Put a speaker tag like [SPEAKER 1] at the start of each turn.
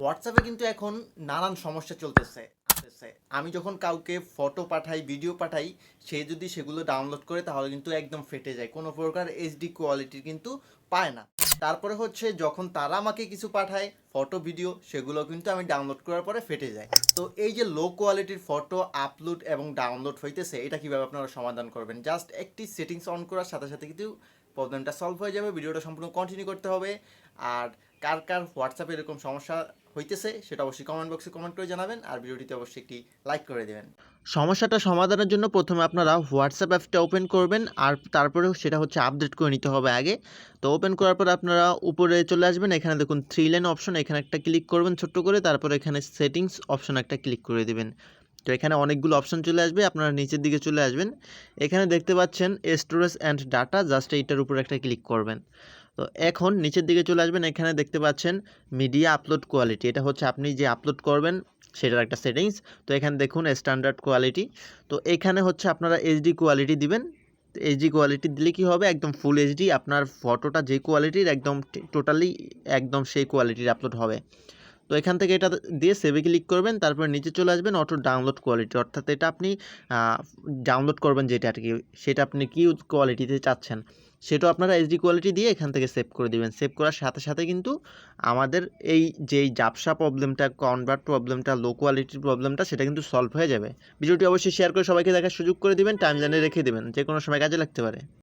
[SPEAKER 1] হোয়াটসঅ্যাপে কিন্তু এখন নানান সমস্যা চলতেছে আমি যখন কাউকে ফটো পাঠাই, ভিডিও পাঠাই, সে যদি সেগুলো ডাউনলোড করে তাহলে কিন্তু একদম ফেটে যায়। কোনো প্রকার এইচডি কোয়ালিটির কিন্তু পায় না। তারপরে হচ্ছে যখন তারা আমাকে কিছু পাঠায়, ফটো, ভিডিও, সেগুলো কিন্তু আমি ডাউনলোড করার পরে ফেটে যায়। তো এই যে লো কোয়ালিটির ফটো আপলোড এবং ডাউনলোড হইতেছে, এটা কীভাবে আপনারা সমাধান করবেন? জাস্ট একটি সেটিংস অন করার সাথে সাথে কিন্তু প্রবলেমটা সলভ হয়ে যাবে, ভিডিওটা সম্পূর্ণ কন্টিনিউ করতে হবে। আর কার কার হোয়াটসঅ্যাপে এরকম সমস্যা হইতেছে, সেটা অবশ্যই কমেন্ট বক্সে কমেন্ট করে জানাবেন, আর ভিডিওটিতে অবশ্যই একটি লাইক করে দেবেন। সমস্যাটা সমাধানের জন্য প্রথমে আপনারা হোয়াটসঅ্যাপ অ্যাপটা ওপেন করবেন, আর তারপরে সেটা হচ্ছে আপডেট করে নিতে হবে আগে। তো ওপেন করার পর আপনারা উপরে চলে আসবেন, এখানে দেখুন থ্রি লাইন অপশন এখানে একটা ক্লিক করবেন ছোট্ট করে, তারপর এখানে সেটিংস অপশন একটা ক্লিক করে দেবেন। তো এখানে অনেকগুলো অপশন চলে আসবে, আপনারা নিচের দিকে চলে আসবেন। এখানে দেখতে পাচ্ছেন স্টোরেজ অ্যান্ড ডাটা জাস্ট এইটার উপর একটা ক্লিক করবেন। তো এখন নিচের দিকে চলে আসবেন, এখানে দেখতে পাচ্ছেন মিডিয়া আপলোড কোয়ালিটি এটা হচ্ছে আপনি যে আপলোড করবেন সেটার একটা সেটিংস তো এখানে দেখুন স্ট্যান্ডার্ড কোয়ালিটি তো এখানে হচ্ছে আপনারা এইচডি কোয়ালিটি দিবেন। এইচডি কোয়ালিটি দিলে কি হবে? একদম ফুল এইচডি আপনার ফটোটা যে কোয়ালিটির একদম টোটালি একদম সেই কোয়ালিটির আপলোড হবে। তো এখান থেকে এটা দিয়ে সেভে ক্লিক করবেন, তারপর নিচে চলে আসবেন অটো ডাউনলোড কোয়ালিটি অর্থাৎ এটা আপনি ডাউনলোড করবেন যেটা আর কি, সেটা আপনি কি কোয়ালিটিতে চাচ্ছেন সেটাও আপনারা এইচডি কোয়ালিটি দিয়ে এখান থেকে সেভ করে দিবেন। সেভ করার সাথে সাথে কিন্তু আমাদের এই যেই জাপসা প্রবলেমটা কনভার্ট প্রবলেমটা লো কোয়ালিটির প্রবলেমটা সেটা কিন্তু সলভ হয়ে যাবে। ভিডিওটি অবশ্যই শেয়ার করে সবাইকে দেখার সুযোগ করে দিবেন টাইম লাইনে রেখে দেবেন যে কোনো সময় কাজে লাগতে পারে।